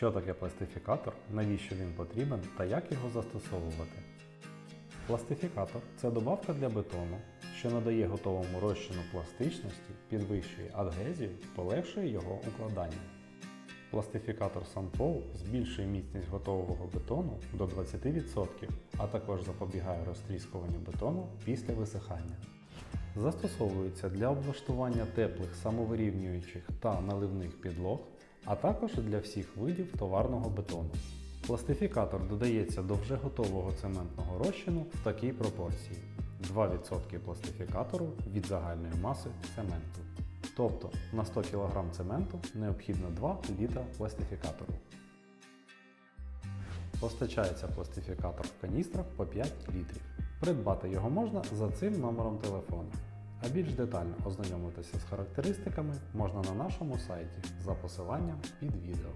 Що таке пластифікатор, навіщо він потрібен та як його застосовувати? Пластифікатор це добавка для бетону, що надає готовому розчину пластичності, підвищує адгезію, полегшує його укладання. Пластифікатор Санпол збільшує міцність готового бетону до 20%, а також запобігає розтріскуванню бетону після висихання. Застосовується для облаштування теплих самовирівнюючих та наливних підлог, а також для всіх видів товарного бетону. Пластифікатор додається до вже готового цементного розчину в такій пропорції: 2% пластифікатору від загальної маси цементу. Тобто на 100 кг цементу необхідно 2 літра пластифікатору. Постачається пластифікатор в каністрах по 5 літрів. Придбати його можна за цим номером телефону. А більш детально ознайомитися з характеристиками можна на нашому сайті за посиланням під відео.